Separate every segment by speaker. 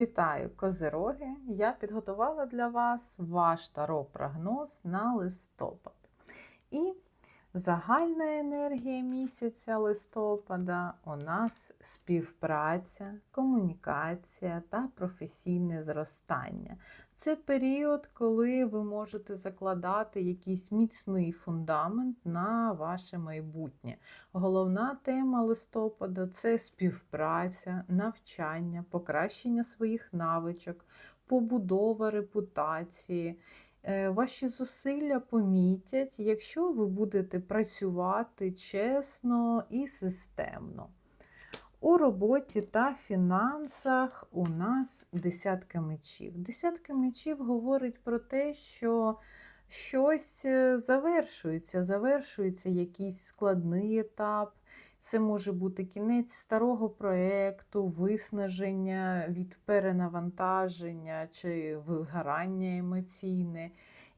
Speaker 1: Вітаю, козироги! Я підготувала для вас ваш таро-прогноз на листопад. І загальна енергія місяця листопада у нас співпраця, комунікація та професійне зростання. Це період, коли ви можете закладати якийсь міцний фундамент на ваше майбутнє. Головна тема листопада це співпраця, навчання, покращення своїх навичок, побудова репутації. Е, Ваші зусилля помітять, якщо ви будете працювати чесно і системно. У роботі та фінансах у нас десятка мечів. Десятка мечів говорить про те, що щось е, завершується, завершується якийсь складний етап. Це може бути кінець старого проєкту, виснаження від перенавантаження чи вигорання емоційне.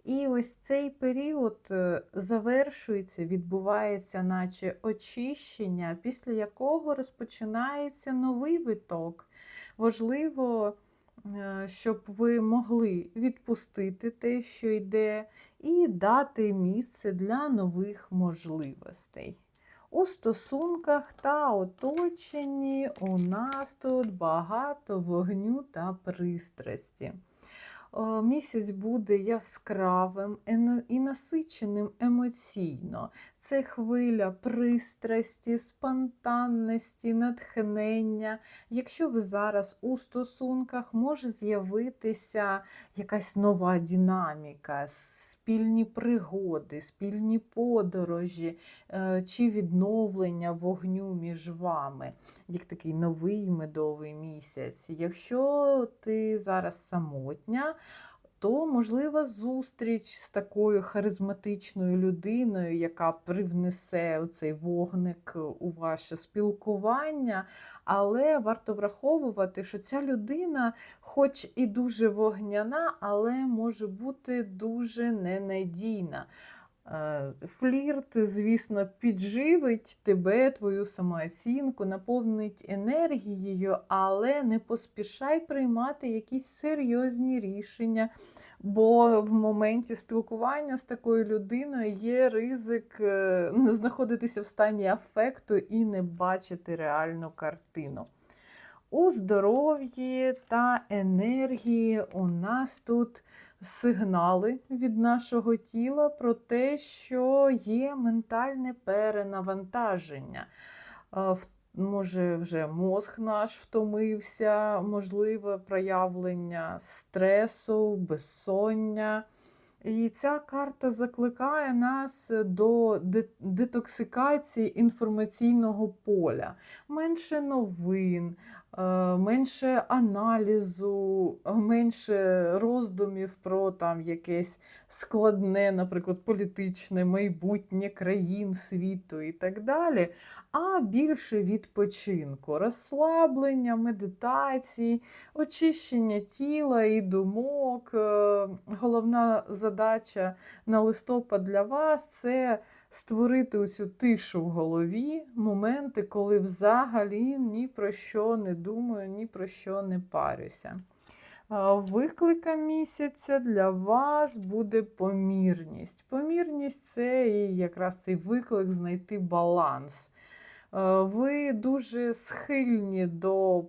Speaker 1: І ось цей період е, завершується, відбувається, наче очищення, після якого розпочинається новий виток. Важливо, е, щоб ви могли відпустити те, що йде, і дати місце для нових можливостей. У стосунках та оточенні у нас тут багато вогню та пристрасті. Місяць буде яскравим і насиченим емоційно. Це хвиля пристрасті, спонтанності, натхнення. Якщо ви зараз у стосунках, може з'явитися якась нова динаміка, спільні пригоди, спільні подорожі е, чи відновлення вогню між вами, як такий новий медовий місяць. Якщо ти зараз самотня, то можлива зустріч з такою харизматичною людиною, яка привнесе цей вогник у ваше спілкування. Але варто враховувати, що ця людина, хоч і дуже вогняна, але може бути дуже ненадійна. Е, Флірт, звісно, підживить тебе, твою самооцінку, наповнить енергією, але не поспішай приймати якісь серйозні рішення, бо в моменті спілкування з такою людиною є ризик е, знаходитися в стані афекту і не бачити реальну картину. У здоров'ї та енергії у нас тут сигнали від нашого тіла про те, що є ментальне перенавантаження. Е, Може, вже мозг наш втомився, можливе проявлення стресу, безсоння. І ця карта закликає нас до детоксикації інформаційного поля, менше новин, менше аналізу, е, менше роздумів про там якесь складне, наприклад, політичне майбутнє країн, світу і так далі, а більше відпочинку, розслаблення, медитації, очищення тіла і думок. Е, Головна задача на листопад для вас це створити оцю тишу в голові, моменти, коли взагалі ні про що не думаю, ні про що не парюся. А, Викликом місяця для вас буде помірність. Помірність це і якраз цей виклик знайти баланс. Ви дуже схильні до,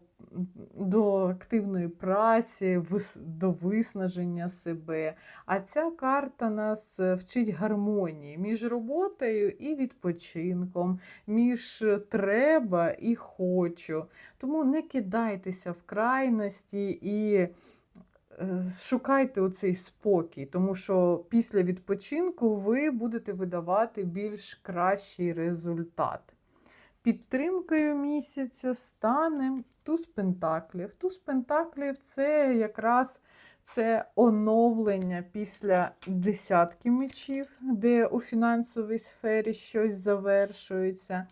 Speaker 1: до активної праці, до виснаження себе. А ця карта нас е, вчить гармонії між роботою і відпочинком, між треба і хочу. Тому не кидайтеся в крайності і е, шукайте оцей спокій, тому що після відпочинку ви будете видавати більш кращий результат. Підтримкою місяця стане туз пентаклів. Туз пентаклів це якраз це оновлення після десятки мечів, де у фінансовій сфері щось завершується.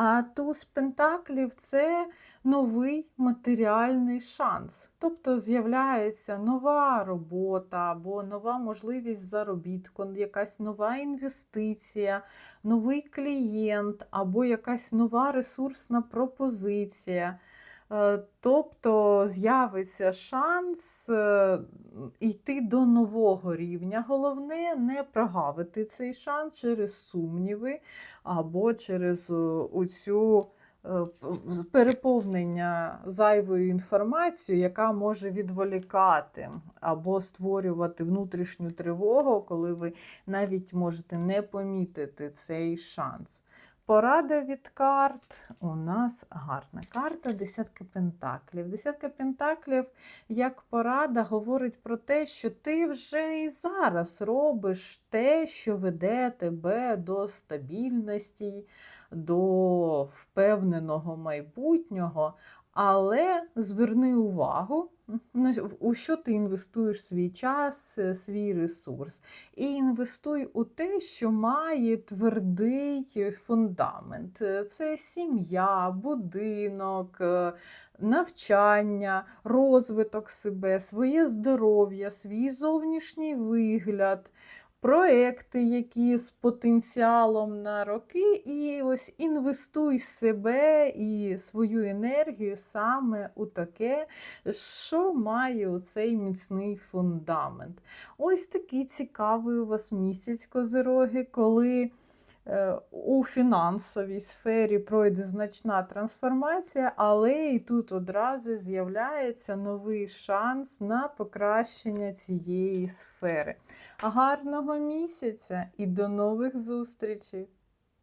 Speaker 1: А туз пентаклів це новий матеріальний шанс. Тобто з'являється нова робота або нова можливість заробітку, якась нова інвестиція, новий клієнт або якась нова ресурсна пропозиція. Е, Тобто з'явиться шанс е, йти до нового рівня. Головне не прогавити цей шанс через сумніви або через е, оцю переповнення зайвою інформацією, яка може відволікати або створювати внутрішню тривогу, коли ви навіть можете не помітити цей шанс. Порада від карт у нас гарна карта десятка пентаклів. Десятка пентаклів як порада говорить про те, що ти вже і зараз робиш те, що веде тебе до стабільності, до впевненого майбутнього. Але зверни увагу, у що ти інвестуєш свій час, е, свій ресурс. І інвестуй у те, що має твердий фундамент. Е, Це сім'я, будинок, е, навчання, розвиток себе, своє здоров'я, свій зовнішній вигляд. Проекти, які з потенціалом на роки, і ось інвестуй себе і свою енергію саме у таке, що має цей міцний фундамент. Ось такий цікавий у вас місяць козироги, коли у фінансовій сфері пройде значна трансформація, але і тут одразу з'являється новий шанс на покращення цієї сфери. Гарного місяця і до нових зустрічей!